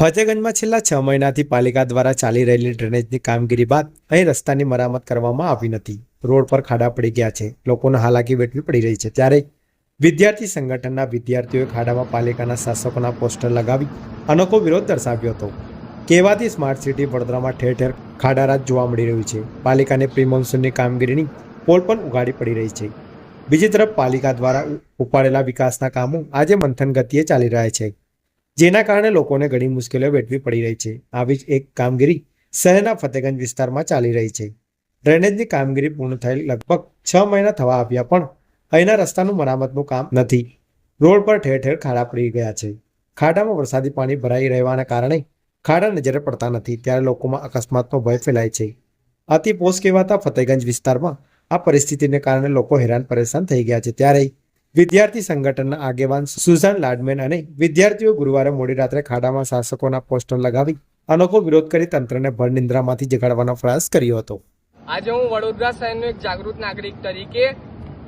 ફતેગંજમાં છેલ્લા છ મહિનાથી પાલિકા દ્વારા ચાલી રહેલી ડ્રેનેજની કામગીરી બાદ અહીં રસ્તાની મરામત કરવામાં આવી નથી. રોડ પર ખાડા પડી ગયા છે. લોકોને હાલાકી વેઠવી પડી રહી છે. ત્યારે વિદ્યાર્થી સંગઠનના વિદ્યાર્થીઓએ ખાડામાં પાલિકાના શાસકોના પોસ્ટર લગાવી અનોખો વિરોધ દર્શાવ્યો હતો. કેવાથી સ્માર્ટ સિટી વડોદરામાં ઠેર ઠેર ખાડારાજ જોવા મળી રહ્યું છે. પાલિકાને પ્રી મોન્સૂનની કામગીરીની પોલ પણ ઉગાડી પડી રહી છે. બીજી તરફ પાલિકા દ્વારા ઉપાડેલા વિકાસના કામો આજે મંથન ગતિએ ચાલી રહ્યા છે. જેના કારણે લોકોને ઘણી મુશ્કેલીઓ વેઠવી પડી રહી છે. આવી જ એક કામગીરી શહેરના ફતેગંજ વિસ્તારમાં ચાલી રહી છે. ડ્રેનેજની કામગીરી પૂર્ણ થયેલ લગભગ છ મહિના થવા આવ્યા પણ અહીંના રસ્તાનું મરામતનું કામ નથી. રોડ પર ઠેર ઠેર ખાડા પડી ગયા છે. ખાડામાં વરસાદી પાણી ભરાઈ રહેવાના કારણે ખાડા નજરે પડતા નથી, ત્યારે લોકોમાં અકસ્માતનો ભય ફેલાય છે. અતિ પોષ કહેવાતા ફતેગંજ વિસ્તારમાં આ પરિસ્થિતિને કારણે લોકો હેરાન પરેશાન થઈ ગયા છે. ત્યારે વિદ્યાર્થી સંગઠનના આગેવાન સુઝાન લાડમેન અને વિદ્યાર્થીઓ ગુરુવારે મોડી રાત્રે ખાડામાં શાસકોના પોસ્ટર લગાવી અનોખો વિરોધ કરી તંત્રને ભર નિંદ્રામાંથી જગાડવાનો પ્રયાસ કર્યો હતો. આજે હું વડોદરા શહેરનો એક જાગૃત નાગરિક તરીકે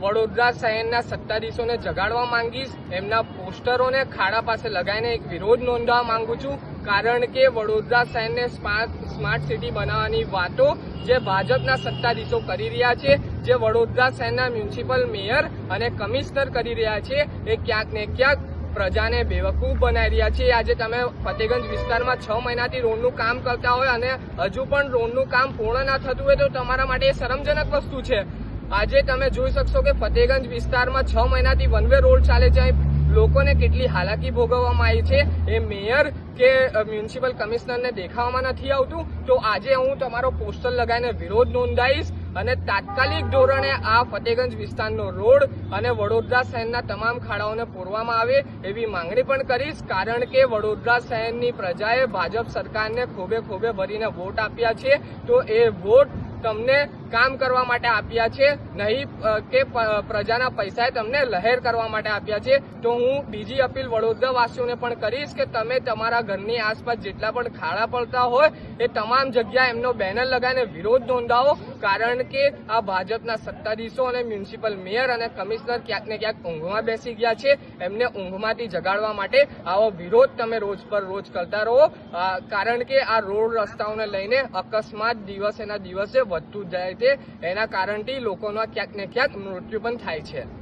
વડોદરા શહેરના સત્તાધીશોને જગાડવા માંગીશ, એમના પોસ્ટરોને ખાડા પાસે લગાવીને એક વિરોધ નોંધવા માંગુ છું. કારણ કે વડોદરા શહેરને સ્માર્ટ સ્માર્ટ સિટી બનાવવાની વાતો જે ભાજપના સત્તાધીશો કરી રહ્યા છે, જે વડોદરા શહેરના મ્યુનિસિપલ મેયર અને કમિશનર કરી રહ્યા છે, એ ક્યાંક ને ક્યાંક પ્રજાને બેવકૂફ બનાવી રહ્યા છે. આજે તમે ફતેગંજ વિસ્તારમાં છ મહિનાથી રોડનું કામ કરતા હોય અને હજુ પણ રોડનું કામ પૂર્ણ ના થતું હોય તો તમારા માટે એ શરમજનક વસ્તુ છે. આજે તમે જોઈ શકશો કે ફતેગંજ વિસ્તારમાં છ મહિનાથી વન વે રોડ ચાલે છે લોકોને કેટલી હાલાકી ભોગવવામાં આવી છે એ મેયર કે મ્યુનિસિપલ કમિશનરને દેખાવામાં નથી આવતું. તો આજે હું તમારો પોસ્ટર લગાવીને વિરોધ નોંધાવીશ અને તાત્કાલિક ધોરણે આ ફતેગંજ વિસ્તારનો રોડ અને વડોદરા શહેરના તમામ ખાડાઓને પૂરવામાં આવે એવી માંગણી પણ કરીશ. કારણ કે વડોદરા શહેરની પ્રજાએ ભાજપ સરકારને ખોબે ખોબે ભરીને વોટ આપ્યા છે. તો એ વોટ તમને કામ કરવા માટે આપ્યા છે, નહીં કે પ્રજાના પૈસાએ તમને લહેર કરવા માટે આપ્યા છે. તો હું બીજી અપીલ વડોદરાવાસીઓને પણ કરીશ કે તમે તમારા ઘરની આસપાસ જેટલા પણ ખાડા પડતા હોય, એ તમામ જગ્યાએ એમનો બેનર લગાવીને વિરોધ નોંધાવો, કારણ કે આ ભાજપના સત્તાધીશો અને મ્યુનિસિપલ મેયર અને કમિશનર ક્યાંક ને ક્યાંક ઊંઘમાં બેસી ગયા છે. એમને ઊંઘમાંથી જગાડવા માટે આવો વિરોધ તમે રોજ પર રોજ કરતા રહો. કારણ કે આ રોડ રસ્તાઓને લઈને અકસ્માત દિવસેના દિવસે વધતું જાય એના કારણથી લોકોના ક્યાંક ને ક્યાંક મૃત્યુ પણ થાય છે.